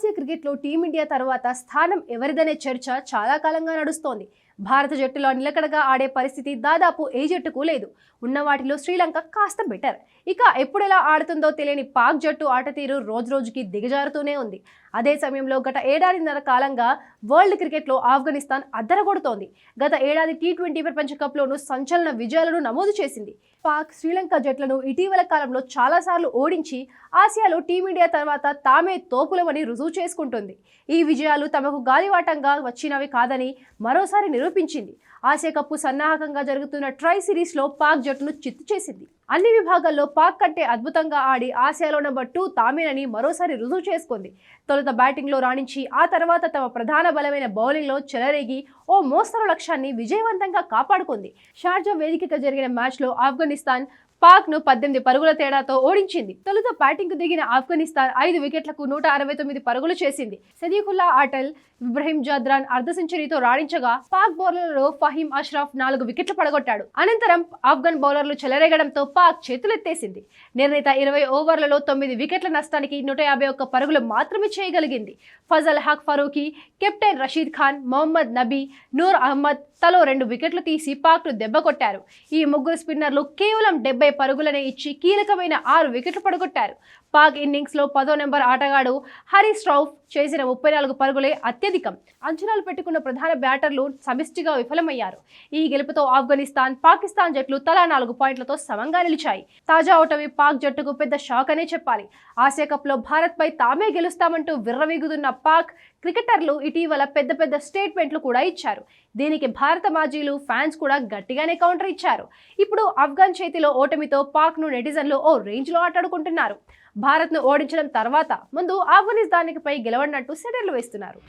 Asia క్రికెట్లో team India తర్వాత స్థానం ఎవరిదనే చర్చ చాలా కాలంగా నడుస్తోంది. భారత జట్టులో నిలకడగా ఆడే పరిస్థితి దాదాపు ఏ జట్టుకు లేదు. ఉన్న వాటిలో శ్రీలంక కాస్త బెటర్. ఇక ఎప్పుడెలా ఆడుతుందో తెలియని పాక్ జట్టు ఆట తీరు రోజురోజుకి దిగజారుతూనే ఉంది. అదే సమయంలో గత ఏడాదిన్నర కాలంగా వరల్డ్ క్రికెట్లో ఆఫ్ఘనిస్తాన్ అద్దరగొడుతోంది. గత ఏడాది టీ ట్వంటీ ప్రపంచ కప్లోనూ సంచలన విజయాలను నమోదు చేసింది. పాక్ శ్రీలంక జట్లను ఇటీవల కాలంలో చాలాసార్లు ఓడించి ఆసియాలో టీమిండియా తర్వాత తామే తోపులమని రుజువు చేసుకుంటుంది. ఈ విజయాలు తమకు గాలివాటంగా వచ్చినవి కాదని మరోసారి నిరూపించింది. ఆసియా కప్పు సన్నాహకంగా జరుగుతున్న ట్రై సిరీస్లో పాక్ జట్టును చిత్తు చేసింది. అన్ని విభాగాల్లో పాక్ కంటే అద్భుతంగా ఆడి ఆసియాలో నెంబర్ టూ తామేనని మరోసారి రుజువు చేసుకుంది. తొలుత బ్యాటింగ్లో రాణించి ఆ తర్వాత తమ ప్రధాన బలమైన బౌలింగ్లో చెలరేగి ఓ మోస్తరు లక్ష్యాన్ని విజయవంతంగా కాపాడుకుంది. షార్జా వేదికగా జరిగిన మ్యాచ్లో ఆఫ్ఘనిస్తాన్ పాక్ను పద్దెనిమిది పరుగుల తేడాతో ఓడించింది. తొలుత బ్యాటింగ్కు దిగిన ఆఫ్ఘనిస్తాన్ ఐదు వికెట్లకు నూట అరవై తొమ్మిది పరుగులు చేసింది. సదీకుల్లా ఆటల్ ఇబ్రహీం జాద్రాన్ అర్ధ సెంచరీతో రాణించగా పాక్ బౌలర్లలో ఫహీం అష్రాఫ్ నాలుగు వికెట్లు పడగొట్టాడు. అనంతరం ఆఫ్ఘన్ బౌలర్లు చెలరేగడంతో పాక్ చేతులెత్తేసింది. నిర్ణీత ఇరవై ఓవర్లలో తొమ్మిది వికెట్ల నష్టానికి నూట యాభై ఒక్క పరుగులు మాత్రమే చేయగలిగింది. ఫజల్ హక్ ఫరూకీ కెప్టెన్ రషీద్ ఖాన్ మొహమ్మద్ నబీ నూర్ అహ్మద్ తలో రెండు వికెట్లు తీసి పాక్ను దెబ్బకొట్టారు ఈ ముగ్గురు స్పిన్నర్లు కేవలం డెబ్బై పరుగులనే ఇచ్చి కీలకమైన ఆరు వికెట్లు పడగొట్టారు. పాక్ ఇన్నింగ్స్లో పదో నెంబర్ ఆటగాడు హరీష్ రౌఫ్ చేసిన ముప్పై నాలుగు పరుగులే అత్యధికం. అంచనాలు పెట్టుకున్న ప్రధాన బ్యాటర్లు సమిష్టిగా విఫలమయ్యారు. ఈ గెలుపుతో ఆఫ్ఘనిస్తాన్ పాకిస్తాన్ జట్లు తలా నాలుగు పాయింట్లతో సమంగా నిలిచాయి. తాజా ఓటమి పాక్ జట్టుకు పెద్ద షాక్ అనే చెప్పాలి. ఆసియా కప్లో భారత్పై తామే గెలుస్తామంటూ విర్రవీగుతున్న పాక్ క్రికెటర్లు ఇటీవల పెద్ద పెద్ద స్టేట్మెంట్లు కూడా ఇచ్చారు. దీనికి భారత్ భారత మాజీలు ఫ్యాన్స్ కూడా గట్టిగానే కౌంటర్ ఇచ్చారు. ఇప్పుడు ఆఫ్ఘన్ చేతిలో ఓటమితో పాక్ను నెటిజన్లు ఓ రేంజ్లో ఆటాడుకుంటున్నారు. భారత్ను ఓడించడం తర్వాత ముందు ఆఫ్ఘనిస్తాన్పై గెలవడినట్టు సెటర్లు వేస్తున్నారు.